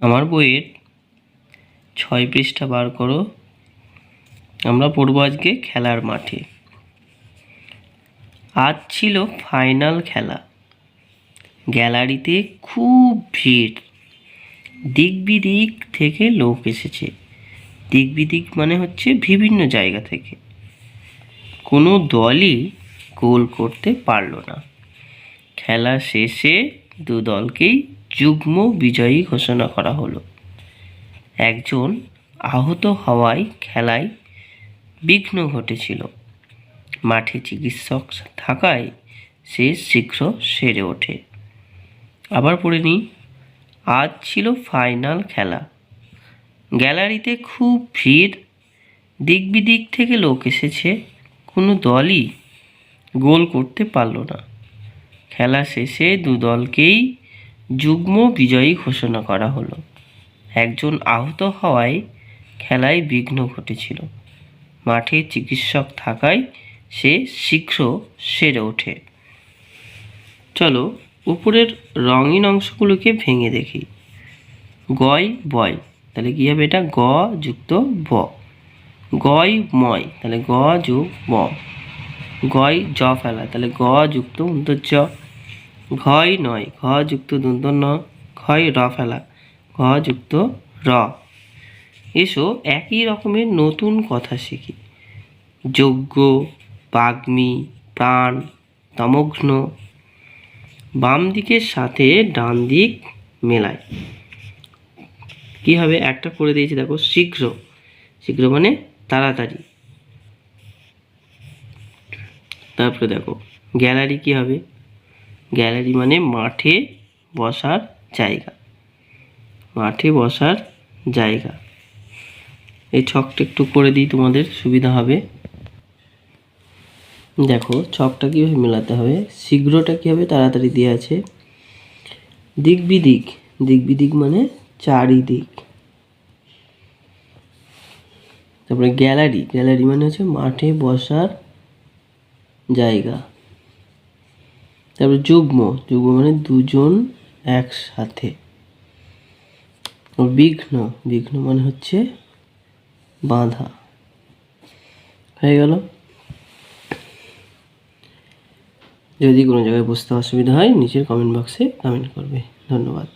আমার বইয়ের ছয় পৃষ্ঠা বার করো। আমরা পড়ব আজকে খেলার মাঠে। আজ ছিল ফাইনাল খেলা। গ্যালারিতে খুব ভিড়। দিক বিদিক থেকে লোক এসেছে। দিক বিদিক মানে হচ্ছে বিভিন্ন জায়গা থেকে। কোনো দলই গোল করতে পারল না। খেলা শেষে দু দলকেই যুগ্ম বিজয়ী ঘোষণা করা হলো। একজন আহত হওয়ায় খেলায় বিঘ্ন ঘটেছিল। মাঠে চিকিৎসক থাকায় সে শীঘ্র সেরে ওঠে। আবার পড়ে নিই, আজ ছিল ফাইনাল খেলা। গ্যালারিতে খুব ভিড় দিক বিদিক থেকে লোক এসেছে, কোনো দলই গোল করতে পারল না। খেলা শেষে দু দলকেই যুগ্ম বিজয়ী ঘোষণা করা হলো। একজন আহত হওয়ায় খেলায় বিঘ্ন ঘটেছিল। মাঠে চিকিৎসক থাকায় সে শীঘ্র সেরে ওঠে। চলো, উপরের রঙিন অংশগুলোকে ভেঙে দেখি। গয় বয়, তাহলে কী হবে এটা? গ যুক্ত ব। গয় ময়, তাহলে গ যোগ ব গয় জ ফেলা, তাহলে গ যুক্ত জ ঘয় নয় ঘ যুক্ত দন্ত ন ঘয় র ফেলা ঘ যুক্ত র। এসো একই রকমের নতুন কথা শিখি। যজ্ঞ, বাগ্মী, প্রাণ, তমঘ্ন বাম দিকের সাথে ডান দিক মেলায়। কী হবে? একটা করে দিয়েছি, দেখো, শীঘ্র। শীঘ্র মানে তাড়াতাড়ি। তারপরে দেখো, গ্যালারি কি হবে? গ্যালারি মানে মাঠে বসার জায়গা। মাঠে বসার জায়গা। এই ছকটা একটু করে দিই, তোমাদের সুবিধা হবে। দেখো, ছকটা কীভাবে মেলাতে হবে শীঘ্রটা কী হবে তাড়াতাড়ি দিয়ে আছে। দিক বিদিক দিক বিদিক মানে চারিদিক। তারপরে গ্যালারি গ্যালারি মানে হচ্ছে মাঠে বসার জায়গা। তারপরে যুগ্ম যুগ্ম মানে দুজন একসাথে। বিঘ্ন বিঘ্ন মানে হচ্ছে বাধা। হয়ে গেল। যদি কোনো জায়গায় বুঝতে অসুবিধা হয়, নিচের কমেন্ট বক্সে কমেন্ট করবে। ধন্যবাদ।